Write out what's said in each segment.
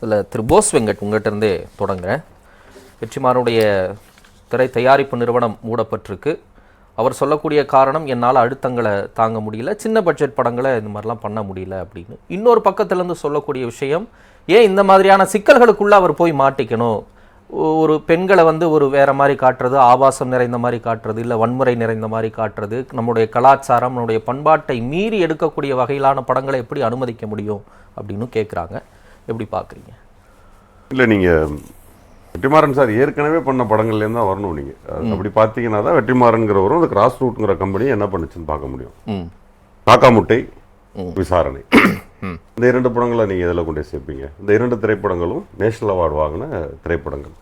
இதில் திரு போஸ் வெங்கட் உங்கள்கிட்டருந்தே தொடங்குகிறேன் வெற்றிமாறனுடைய திரை தயாரிப்பு நிறுவனம் மூடப்பட்டிருக்கு. அவர் சொல்லக்கூடிய காரணம் என்னால் அழுத்தங்களை தாங்க முடியல சின்ன பட்ஜெட் படங்களை இந்த மாதிரிலாம் பண்ண முடியல அப்படின்னு. இன்னொரு பக்கத்துலேருந்து சொல்லக்கூடிய விஷயம் ஏன் இந்த மாதிரியான சிக்கல்களுக்குள்ளே அவர் போய் மாட்டிக்கணும்? ஒரு பெண்களை வந்து ஒரு வேற மாதிரி காட்டுறது ஆபாசம் நிறைந்த மாதிரி காட்டுறது இல்லை வன்முறை நிறைந்த மாதிரி காட்டுறது நம்முடைய கலாச்சாரம் நம்முடைய பண்பாட்டை மீறி எடுக்கக்கூடிய வகையிலான படங்களை எப்படி அனுமதிக்க முடியும் அப்படின்னு கேட்குறாங்க எப்படி பார்க்குறீங்க? இல்லை நீங்கள் வெற்றிமாறன் சார் ஏற்கனவே பண்ண படங்கள்லேருந்து தான் வரணும் நீங்கள் அப்படி பார்த்தீங்கன்னா தான் வெற்றிமாறன்கிறவரும் அந்த கிராஸ் ரூட்ங்கிற கம்பெனி என்ன பண்ணுச்சுன்னு பார்க்க முடியும். காக்கா முட்டை விசாரணை. இந்த இரண்டு படங்களை நீங்கள் இதில் கொண்டு சேர்ப்பீங்க? இந்த இரண்டு திரைப்படங்களும் நேஷனல் அவார்டு வாங்கின திரைப்படங்கள்.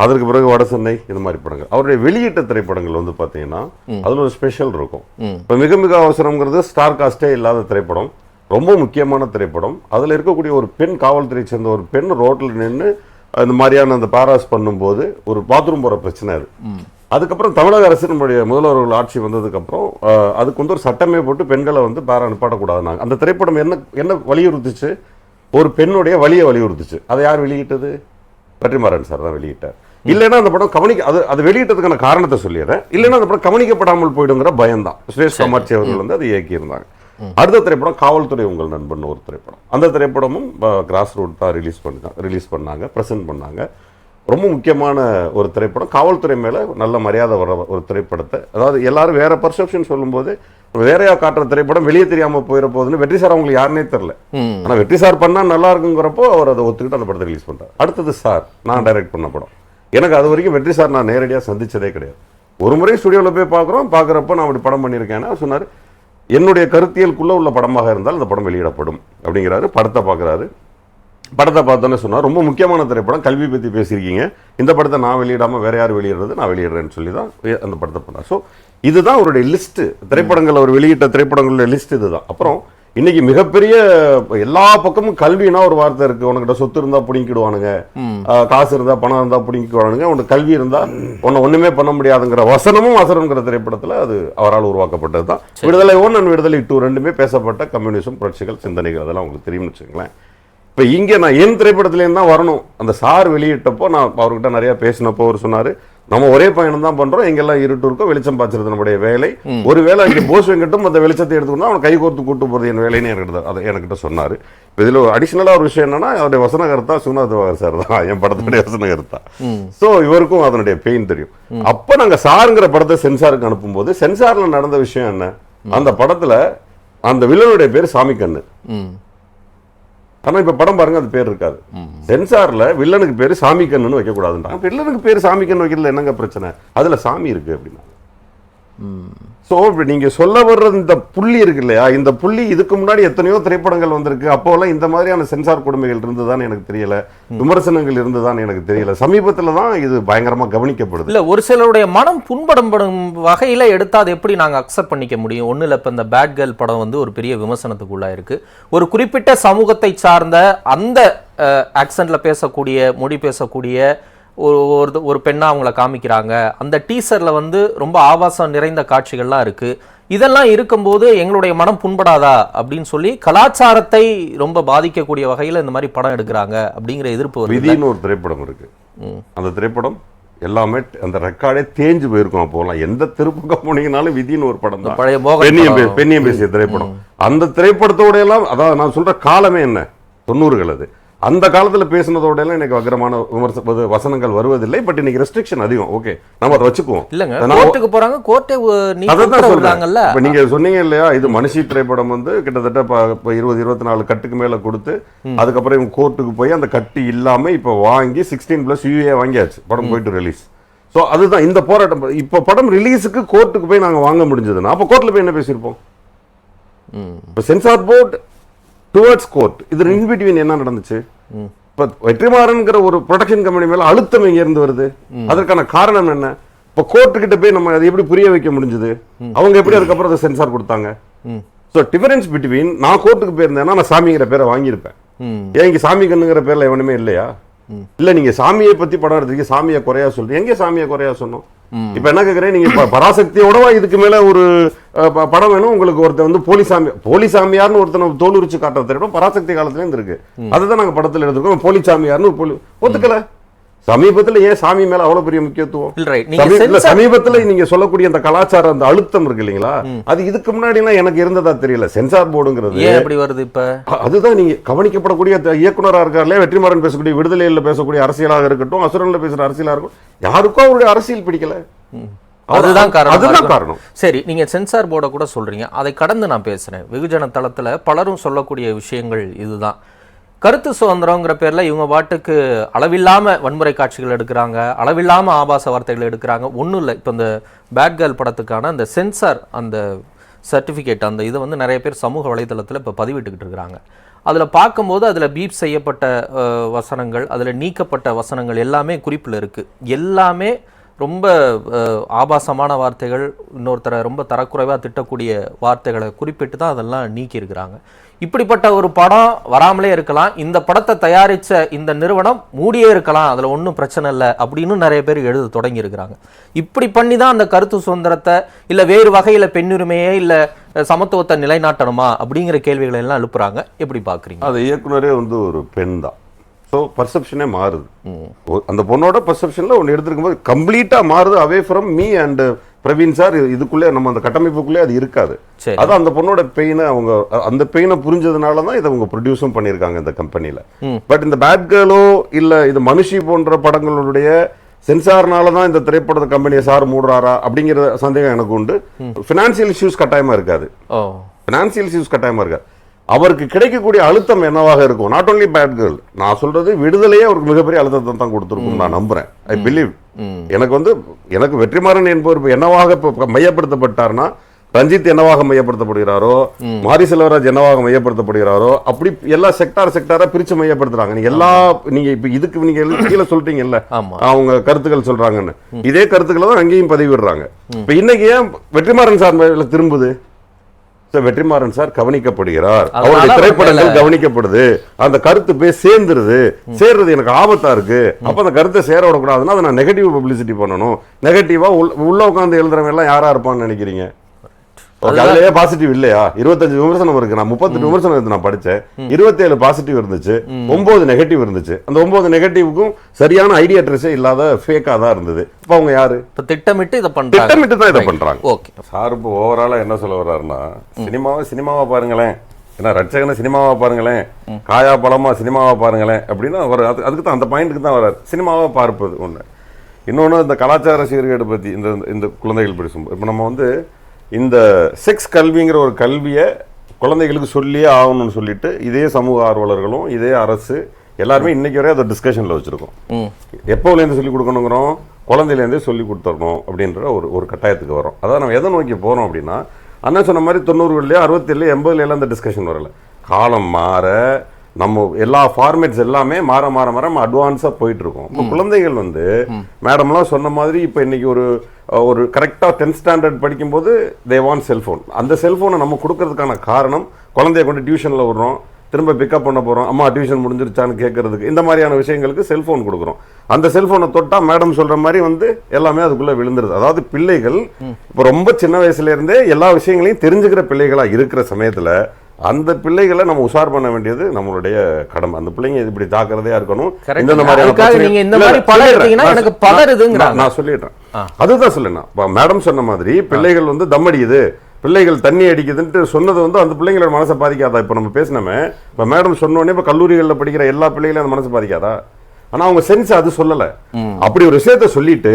அதற்கு பிறகு வட சென்னை இந்த மாதிரி படங்கள். அவருடைய வெளியிட்ட திரைப்படங்கள் வந்து பார்த்தீங்கன்னா அதில் ஒரு ஸ்பெஷல் இருக்கும். இப்போ மிக மிக அவசரங்கிறது ஸ்டார் காஸ்டே இல்லாத திரைப்படம். ரொம்ப முக்கியமான திரைப்படம். அதில் இருக்கக்கூடிய ஒரு பெண் காவல்துறை சேர்ந்த ஒரு பெண் ரோட்டில் நின்று அந்த மாதிரியான அந்த பாராஸ் பண்ணும்போது ஒரு பாத்ரூம் போகிற பிரச்சனை அது. அதுக்கப்புறம் தமிழக அரசு நம்முடைய முதல்வர்கள் ஆட்சி வந்ததுக்கப்புறம் அதுக்கு வந்து ஒரு சட்டமே போட்டு பெண்களை வந்து பாரா நிப்பாட்டக்கூடாதுனாங்க அந்த திரைப்படம் என்ன என்ன வலியுறுத்துச்சு? ஒரு பெண்ணுடைய வலியை வலியுறுத்துச்சு. அதை யார் வெளியிட்டது? வெற்றிமாறன் சார் தான் வெளியிட்டார். இல்லைன்னா அந்த படம் கவனிக்க அது அது வெளியிட்டதுக்கான காரணத்தை சொல்லிடுறேன். இல்லைன்னா அந்த படம் கவனிக்கப்படாமல் போயிடுங்கிற பயம்தான். சுரேஷ் காமாட்சி அவர்கள் வந்து அதை இயக்கியிருந்தாங்க. அடுத்த திரைப்படம் காவல்துறை உங்கள் நண்பன் ஒரு திரைப்படம். அந்த திரைப்படமும் கிராஸ் ரூட் தான் ரிலீஸ் பண்ணாங்க ரிலீஸ் பண்ணாங்க ப்ரெசென்ட் பண்ணாங்க. ரொம்ப முக்கியமான ஒரு திரைப்படம். காவல்துறை மேலே நல்ல மரியாதை வர ஒரு திரைப்படத்தை அதாவது எல்லாரும் வேற பர்செப்ஷன் சொல்லும்போது வேறையா காட்டுற திரைப்படம் வெளியே தெரியாம போயிட போகுதுன்னு வெற்றி சார் அவங்களுக்கு யாருனே தெரில ம். ஆனா வெற்றி சார் பண்ணா நல்லா இருக்குங்கிறப்போ அவர் அதை ஒத்துக்கிட்டு அந்த படத்தை ரிலீஸ் பண்றாரு. அடுத்தது சார் நான் டைரக்ட் பண்ண படம். எனக்கு அது வரைக்கும் வெற்றி சார் நான் நேரடியாக சந்திச்சதே கிடையாது. ஒரு முறை ஸ்டுடியோவில் போய் பார்க்குறோம். பார்க்குறப்ப நான் அப்படி படம் பண்ணியிருக்கேன்னா சொன்னார். என்னுடைய கருத்தியலுக்குள்ளே உள்ள படமாக இருந்தால் அந்த படம் வெளியிடப்படும் அப்படிங்கிறாரு. படத்தை பார்க்குறாரு. படத்தை பார்த்தோன்னே சொன்னார் ரொம்ப முக்கியமான திரைப்படம் கல்வி பற்றி பேசியிருக்கீங்க. இந்த படத்தை நான் வெளியிடாமல் வேற யார் வெளியிடுறது? நான் வெளியிடுறேன்னு சொல்லி தான் அந்த படத்தை பண்ணார் ஸோ இதுதான் அவருடைய லிஸ்ட்டு. திரைப்படங்கள் அவர் வெளியிட்ட திரைப்படங்களுடைய லிஸ்ட் இதுதான். அப்புறம் இன்னைக்கு மிகப்பெரிய எல்லா பக்கமும் கல்வினா ஒரு வார்த்தை இருக்கு. உனக்கிட்ட சொத்து இருந்தா பிடிங்கிடுவானுங்க காசு இருந்தா பணம் இருந்தா பிடிங்கிடுவானுங்க உனக்கு கல்வி இருந்தா உன்னை ஒண்ணுமே பண்ண முடியாதுங்கிற வசனமும் வசனம்ங்கிற திரைப்படத்துல அது அவரால் உருவாக்கப்பட்டது தான். விடுதலை ஒன் அண்ட் விடுதலை டூ ரெண்டுமே பேசப்பட்ட கம்யூனிசம் புரட்சிகள் சிந்தனைகள் அதெல்லாம் உங்களுக்கு தெரியும்னு வச்சுங்களேன் இப்போ இங்கே நான் என் திரைப்படத்துலேருந்து தான் வரணும். அந்த சார் வெளியிட்டப்போ நான் அவர்கிட்ட நிறைய பேசினப்போ அவர் சொன்னார் நம்ம ஒரே பயணம் தான் பண்ணுறோம் எங்கெல்லாம் இருட்டு இருக்கோ வெளிச்சம் பாய்ச்சறது நம்முடைய வேலை. ஒருவேளை இங்கே போஸ் வெங்கட்டும் அந்த வெளிச்சத்தை எடுத்துக்கணும் அவனை கை கோர்த்து கூட்டு போகிறது என் வேலைன்னு என்கிட்ட அதை என்கிட்ட சொன்னார். இதில் அடிஷ்னலாக ஒரு விஷயம் என்னன்னா அவருடைய வசனகர்த்தா சுனாத் சார் தான். என் படத்துடைய வசனகர்த்தா. ஸோ இவருக்கும் அதனுடைய பெயின் தெரியும். அப்போ நாங்கள் சாருங்கிற படத்தை சென்சாருக்கு அனுப்பும்போது சென்சாரில் நடந்த விஷயம் என்ன? அந்த படத்தில் அந்த வில்லனுடைய பேர் சாமி கண்ணு ம் ஆனா இப்ப படம் பாருங்க அது பேர் இருக்காது. சென்சார்ல வில்லனுக்கு பேரு சாமி கண்ணுன்னு வைக்க கூடாதுன்றாங்க வில்லனுக்கு பேரு சாமி கண்ணு வைக்கிறதுல என்னங்க பிரச்சனை? அதுல சாமி இருக்கு அப்படின்னா. சோ இப்ப நீங்க சொல்ல வர்ற இந்த புள்ளி இருக்கு இல்லையா? இந்த புள்ளி இதுக்கு முன்னாடி எத்தனையோ திரைப்படங்கள் வந்திருக்கு. அப்போலாம் இந்த மாதிரியான சென்சார் கொடுமைகள் இருந்ததுதான் எனக்கு தெரியல. விமர்சனங்கள் இருந்ததுதான் எனக்கு தெரியல. சமீபத்துல தான் இது பயங்கரமா கவனிக்கப்படுது. இல்ல ஒரு சிலருடைய மனம் புண்படப்படும் வகையில எடுத்தா அதை எப்படி நாங்க அக்செப்ட் பண்ணிக்க முடியும்? ஒண்ணு இல்ல இப்ப இந்த பேட் கேர்ள் படம் வந்து ஒரு பெரிய விமர்சனத்துக்குள்ளா இருக்கு ஒரு குறிப்பிட்ட சமூகத்தை சார்ந்த அந்த ஆக்சன்ட்ல பேசக்கூடிய மொழி பேசக்கூடிய ஒரு ஒரு ஒரு பெண்ணா அவங்கள காமிக்கிறாங்க. அந்த டீசர்ல வந்து ரொம்ப ஆபாசம் நிறைந்த காட்சிகள்லாம் இருக்கு. இதெல்லாம் இருக்கும்போது எங்களுடைய மனம் புண்படாதா? அப்படின்னு சொல்லி கலாச்சாரத்தை ரொம்ப பாதிக்கக்கூடிய வகையில இந்த மாதிரி படம் எடுக்கிறாங்க அப்படிங்கிற எதிர்ப்பு விதின்னு ஒரு திரைப்படம் இருக்கு. அந்த திரைப்படம் எல்லாமே அந்த ரெக்கார்டே தேஞ்சு போயிருக்கும் அப்போலாம் எந்த திருப்பக்கம் போனீங்கனாலும் விதின்னு ஒரு படம் தான். பழைய பெண்ணியம் பெண்ணியம் பேசிய திரைப்படம். அந்த திரைப்படத்தோட எல்லாம் அதாவது நான் சொல்ற காலமே என்ன? தொண்ணூறுகள் அது. அந்த காலத்துல பேசினதோட எல்லாம் எனக்கு வக்கரமான விமர்ச இது வசனங்கள் வருவதில்லை. பட் இன்னைக்கு ரெஸ்ட்ரிக்ஷன் அதிகம். ஓகே நம்ம அதை வச்சுக்குவோம். இல்லங்க. கோர்ட்டுக்கு போறாங்க கோர்ட்டே அதான் சொல்றேன். விடுறாங்கல்ல. இப்ப நீங்க சொன்னீங்க இல்லையா இது மனுஷி திரைப்படம் வந்து கிட்டத்தட்ட இப்ப இருபது இருபத்தி நாலு கட்டுக்கு மேல கொடுத்து அதுக்கப்புறம் இவங்க கோர்ட்டுக்கு போய் அந்த கட்டு இல்லாம இப்ப வாங்கி சிக்ஸ்டீன் பிளஸ் யூஏ வாங்கியாச்சு. படம் போயிட்டு ரிலீஸ் சோ அதுதான் இந்த போராட்டம். இப்ப படம் ரிலீஸுக்கு கோர்ட்டுக்கு போய் நாங்க வாங்க முடிஞ்சதுன்னா அப்ப கோர்ட்ல போய் என்ன பேசியிருப்போம்? இப்ப சென்சார் போர்ட் டுவர்ட்ஸ் கோர்ட் இது இன் பிட்வீன் என்ன நடந்துச்சு? இப்ப வெற்றிமாறன்ங்கிற ஒரு ப்ரொடக்ஷன் கம்பெனி மேல அழுத்தம் இருந்து வருது? அதற்கான காரணம் என்ன? இப்ப கோர்ட்டு கிட்ட போய் நம்ம அதை எப்படி புரிய வைக்க முடிஞ்சது? அவங்க எப்படி அதுக்கப்புறம் அதை சென்சார் கொடுத்தாங்க. ஸோ டிஃபரன்ஸ் பிட்வீன் நான் கோர்ட்டுக்கு போயிருந்தேன்னா நான் சாமிங்கிற பேரை வாங்கியிருப்பேன். ஏன் இங்க சாமி கண்ணுங்கிற பேர்ல எவனுமே இல்லையா? இல்ல நீங்க சாமியை பத்தி படம் எடுத்தீங்க சாமியை குறையா சொல்றீங்க. எங்க சாமியை குறையா சொன்னோம்? இப்ப என்ன கேக்குறேன் நீங்க இப்ப பராசக்தியோடவா இதுக்கு மேல ஒரு படம் வேணும். உங்களுக்கு ஒருத்தன் வந்து போலி சாமி போலி சாமியார்னு ஒருத்தனை தோல் உரிச்சு காட்டுற திரைப்படம் பராசக்தி காலத்துல இருந்து இருக்கு அதுதான் நாங்க படத்துல எடுத்துருக்கோம். போலி சாமியார்னு ஒரு போலி ஒத்துக்கல. சமீபத்துல ஏன் சாமி மேல அவ்வளவு பெரிய முக்கியத்துவம்? சமீபத்துல நீங்க சொல்லக்கூடிய அந்த கலாச்சார அந்த அழுத்தம் இருக்கு இல்லைங்களா? அது இதுக்கு முன்னாடி எல்லாம் எனக்கு இருந்ததா தெரியல. சென்சார் போர்டுங்கிறது ஏன் அப்படி வருது இப்ப? அதுதான் நீங்க கவனிக்கப்படக்கூடிய இயக்குனரா இருக்கார்ல வெற்றிமாறன் பேசக்கூடிய விடுதலையில பேசக்கூடிய அரசியலாக இருக்கட்டும் அசுரன்ல பேசுற அரசியலா இருக்கட்டும் யாருக்கும் அவருடைய அரசியல் பிடிக்கல. அதுதான் காரணம். அதுதான் காரணம். சரி நீங்க சென்சார் போர்டை கூட சொல்றீங்க. அதை கடந்து நான் பேசுறேன். வெகுஜன தளத்துல பலரும் சொல்லக்கூடிய விஷயங்கள் இதுதான். கருத்து சுதந்திரங்கிற பேரில் இவங்க பாட்டுக்கு அளவில்லாம வன்முறை காட்சிகள் எடுக்கிறாங்க அளவில்லாமல் ஆபாச வார்த்தைகள் எடுக்கிறாங்க. ஒன்றும் இல்லை. இப்போ இந்த பேட் கேர்ள் படத்துக்கான அந்த சென்சார் அந்த சர்டிஃபிகேட் அந்த இதை வந்து நிறைய பேர் சமூக வலைதளத்தில் இப்போ பதிவிட்டுக்கிட்டு இருக்கிறாங்க அதில் பார்க்கும்போது அதில் பீப் செய்யப்பட்ட வசனங்கள் அதில் நீக்கப்பட்ட வசனங்கள் எல்லாமே குறிப்பில் இருக்குது எல்லாமே ரொம்ப ஆபாசமான வார்த்தைகள் இன்னொருத்தரை ரொம்ப தரக்குறைவாக திட்டக்கூடிய வார்த்தைகளை குறிப்பிட்டு தான் அதெல்லாம் நீக்கியிருக்கிறாங்க. இப்படிப்பட்ட ஒரு படம் வராமலே இருக்கலாம். இந்த படத்தை தயாரித்த இந்த நிறுவனம் மூடியே இருக்கலாம். அதில் ஒன்றும் பிரச்சனை இல்லை அப்படின்னு நிறைய பேர் எழுத தொடங்கியிருக்கிறாங்க. இப்படி பண்ணி தான் அந்த கருத்து சுதந்திரத்தை இல்லை வேறு வகையில் பெண்ணுரிமையே இல்லை சமத்துவத்தை நிலைநாட்டணுமா அப்படிங்கிற கேள்விகளை எல்லாம் எழுப்புறாங்க. எப்படி பார்க்குறீங்க அது இயக்குனரே வந்து ஒரு பெண் தான். ஸோ பர்செப்ஷனே மாறுது. அந்த பொண்ணோட பர்செப்ஷன்ல ஒன்று எடுத்துருக்கும் போது கம்ப்ளீட்டா மாறுது away from me and Praveen sir இதுக்குள்ளே நம்ம அந்த கட்டமைப்புக்குள்ளே அது இருக்காது. சரி. அது அந்த பொண்ணோட பெயினை அவங்க அந்த பெயினை புரிஞ்சதுனால தான் இதை அவங்க ப்ரொடியூஸும் பண்ணியிருக்காங்க இந்த கம்பெனியில் பட் இந்த பேட் கேர்ளோ இல்லை இது மனுஷி போன்ற படங்களுடைய சென்சார்னால தான் இந்த திரைப்பட கம்பெனியை சார் மூடுறாரா அப்படிங்கிற சந்தேகம் எனக்கு உண்டு. ஃபினான்சியல் இஷ்யூஸ் கட்டாயமா இருக்காது. ஃபினான்சியல் இஷ்யூஸ் கட்டாயமா இருக்காது. அவருக்கு கிடைக்கக்கூடிய அழுத்தம் என்னவாக இருக்கும்? நாட் only பேட் கேர்ள் நான் சொல்றது விடுதலையே அவருக்கு மிகப்பெரிய அழுத்தத்தை தான் கொடுத்துருக்கும் நான் நம்புறேன். ஐ பிலீவ் எனக்கு வந்து எனக்கு வெற்றிமாறன் என்பவர் என்னவாக இப்ப மையப்படுத்தப்பட்டார்னா ரஞ்சித் என்னவாக மையப்படுத்தப்படுகிறாரோ மாரி செல்வராஜ் என்னவாக மையப்படுத்தப்படுகிறாரோ அப்படி எல்லா செக்டார் செக்டாரா பிரிச்சு மையப்படுத்துறாங்க. நீங்க எல்லா நீங்க இப்ப இதுக்கு நீங்க கீழே சொல்லிட்டீங்கல்ல. அவங்க கருத்துக்கள் சொல்றாங்கன்னு. இதே கருத்துக்களை தான் அங்கேயும் பதிவிடுறாங்க. இப்ப இன்னைக்கு ஏன் வெற்றிமாறன் சார் திரும்புது? வெற்றிமாறன் சார் கவனிக்கப்படுகிறார். அவருடைய அவர் திரைப்படங்கள் கவனிக்கப்படுது. அந்த கருத்து போய் சேர்ந்துருது. சேர்றது எனக்கு ஆபத்தா இருக்கு. அப்ப அந்த கருத்தை சேர விடக்கூடாதுன்னா அதை நான் நெகட்டிவ் பப்ளிசிட்டி பண்ணணும். நெகட்டிவா உள்ள உட்காந்து எழுதுறவங்க எல்லாம் யாரா இருப்பான்னு நினைக்கிறீங்க? அதுலயே பாசிட்டிவ் இல்லையா? இருபத்தஞ்சு விமர்சனம் இருக்கு. நான் முப்பத்தெட்டு விமர்சனம் இருக்கு நான் படிச்சேன். இருபத்தேழு பாசிட்டிவ் இருந்துச்சு. ஒன்பது நெகட்டிவ் இருந்துச்சு. அந்த ஒன்பது நெகட்டிவ்க்கும் சரியான ஐடியா ட்ரெஸ்ஸே இல்லாத ஃபேக்கா தான் இருந்தது. இப்ப அவங்க யாரு? இப்ப திட்டமிட்டு இதை பண்றாங்க. திட்டமிட்டு தான் இதை பண்றாங்க. ஓகே சார் இப்போ ஓவராலா என்ன சொல்ல வர்றாருன்னா சினிமாவை சினிமாவா பாருங்களேன். ஏன்னா ரட்சகனை சினிமாவா பாருங்களேன். காயா பழமா சினிமாவா பாருங்களேன். அப்படின்னு அவர் அது அதுக்கு தான் அந்த பாயிண்ட்டுக்கு தான் வர்றாரு. சினிமாவா பார்ப்பது ஒன்று இன்னொன்று இந்த கலாச்சார சீர்கேடு பற்றி இந்த இந்த குழந்தைகள் பேசும் இப்போ நம்ம வந்து இந்த செக்ஸ் கல்விங்கிற ஒரு கல்வியை குழந்தைகளுக்கு சொல்லியே ஆகணும்னு சொல்லிட்டு இதே சமூக ஆர்வலர்களும் இதே அரசு எல்லாருமே இன்னைக்கு வரை அதை டிஸ்கஷனில் வச்சுருக்கோம். எப்போலேருந்து சொல்லி கொடுக்கணுங்கிறோம் குழந்தையிலேருந்தே சொல்லி கொடுத்துடணும் அப்படின்ற ஒரு ஒரு கட்டாயத்துக்கு வரும். அதாவது நம்ம எதை நோக்கி போகிறோம் அப்படின்னா அண்ணன் சொன்ன மாதிரி தொண்ணூறுகள்லேயே அறுபத்தேழு எண்பதுல அந்த டிஸ்கஷன் வரல. காலம் மாற நம்ம எல்லா ஃபார்மேட்ஸ் எல்லாமே மாற மாற மாற அட்வான்ஸாக போயிட்டு இருக்கோம் இப்போ குழந்தைகள் வந்து மேடம்லாம் சொன்ன மாதிரி இப்போ இன்னைக்கு ஒரு ஒரு கரெக்டாக டென்த் ஸ்டாண்டர்ட் படிக்கும்போது தே வாண்ட் செல்ஃபோன் அந்த செல்ஃபோனை நம்ம கொடுக்கறதுக்கான காரணம் குழந்தைய கொண்டு டியூஷனில் விடுறோம் திரும்ப பிக்கப் பண்ண போறோம் அம்மா டியூஷன் முடிஞ்சிருச்சான்னு கேட்கறதுக்கு இந்த மாதிரியான விஷயங்களுக்கு செல்போன் கொடுக்குறோம். அந்த செல்போனை தொட்டா மேடம் சொல்ற மாதிரி வந்து எல்லாமே அதுக்குள்ள விழுந்துருது. அதாவது பிள்ளைகள் இப்போ ரொம்ப சின்ன வயசுல இருந்தே எல்லா விஷயங்களையும் தெரிஞ்சுக்கிற பிள்ளைகளா இருக்கிற சமயத்துல அந்த பிள்ளைகளை நம்ம உஷார் பண்ண வேண்டியது நம்மளுடைய கடமை. அந்த பிள்ளைங்க இப்படி ஜாக்கிரதையா இருக்கணும். அதுக்காக பிரச்சனை- நீங்க இந்த மாதிரி. எடுத்தீங்கன்னா நான் எனக்கு சொல்லிடுறேன். அதுதான் சொல்லேன் மேடம் சொன்ன மாதிரி பிள்ளைகள் வந்து தம் அடிக்குது பிள்ளைகள் தண்ணி அடிக்குதுன்ட்டு சொன்னது வந்து அந்த பிள்ளைங்களோட மனசை பாதிக்காதா? இப்போ நம்ம பேசினோமே. இப்போ மேடம் சொன்னோடனே இப்போ கல்லூரிகளில் படிக்கிற எல்லா பிள்ளைகளையும் அந்த மனசை பாதிக்காதா? ஆனா அவங்க சென்ஸ் அது சொல்லல. அப்படி ஒரு விஷயத்த சொல்லிட்டு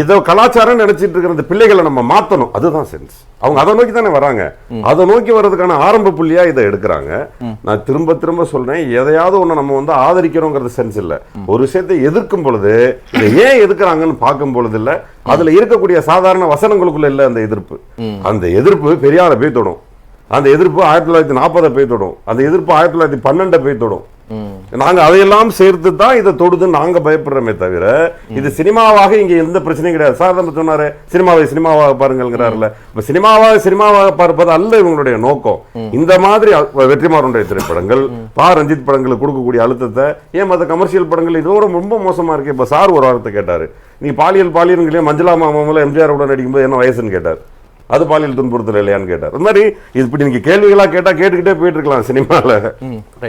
இத கலாச்சாரம் நினைச்சிட்டு இருக்கிற இந்த பிள்ளைகளை நம்ம மாத்தணும். அதுதான் சென்ஸ். அவங்க அதை நோக்கி தானே வராங்க. அதை நோக்கி வர்றதுக்கான ஆரம்ப புள்ளியா இதை எடுக்கிறாங்க. நான் திரும்ப திரும்ப சொல்றேன் எதையாவது ஒண்ணு நம்ம வந்து ஆதரிக்கிறோங்கிறது சென்ஸ் இல்ல. ஒரு விஷயத்தை எதிர்க்கும் பொழுது இதை ஏன் எதிர்க்கிறாங்கன்னு பார்க்கும் பொழுது இல்ல. அதுல இருக்கக்கூடிய சாதாரண வசனங்களுக்குள்ள இல்ல அந்த எதிர்ப்பு. அந்த எதிர்ப்பு பெரியார போய் தொடும். அந்த எதிர்ப்பு ஆயிரத்தி தொள்ளாயிரத்தி நாற்பதை போய் தொடும். அந்த எதிர்ப்பு ஆயிரத்தி தொள்ளாயிரத்தி பன்னெண்டை போய் தொடும். நாங்க அதையெல்லாம் சேர்த்து தான் இதை தொடுதுன்னு நாங்க பயப்படுறோமே தவிர இது சினிமாவாக இங்க எந்த பிரச்சனையும் கிடையாது. சார் நம்ம சொன்னாரு சினிமாவை சினிமாவாக பாருங்கள்ங்கிறாருல. இப்ப சினிமாவாக சினிமாவாக பார்ப்பது அல்ல இவங்களுடைய நோக்கம். இந்த மாதிரி வெற்றிமாறனுடைய திரைப்படங்கள் பா. ரஞ்சித் படங்களுக்கு கொடுக்கக்கூடிய அழுத்தத்தை ஏன் மற்ற கமர்ஷியல் படங்கள் இதோட ரொம்ப மோசமா இருக்கு. இப்ப சார் ஒரு வார்த்தை கேட்டாரு. நீ பாலியல் பாலியல்களே மஞ்சளா மாமாவில் எம்ஜிஆர் உடன் நடிக்கும்போது என்ன வயசுன்னு கேட்டார். அது பாலியல் துன்புறுத்தல் இல்லையான்னு கேட்டார். இந்த மாதிரி இப்படி நீங்க கேள்விகளா கேட்டா கேட்டுக்கிட்டே போயிட்டு இருக்கலாம் ரைட்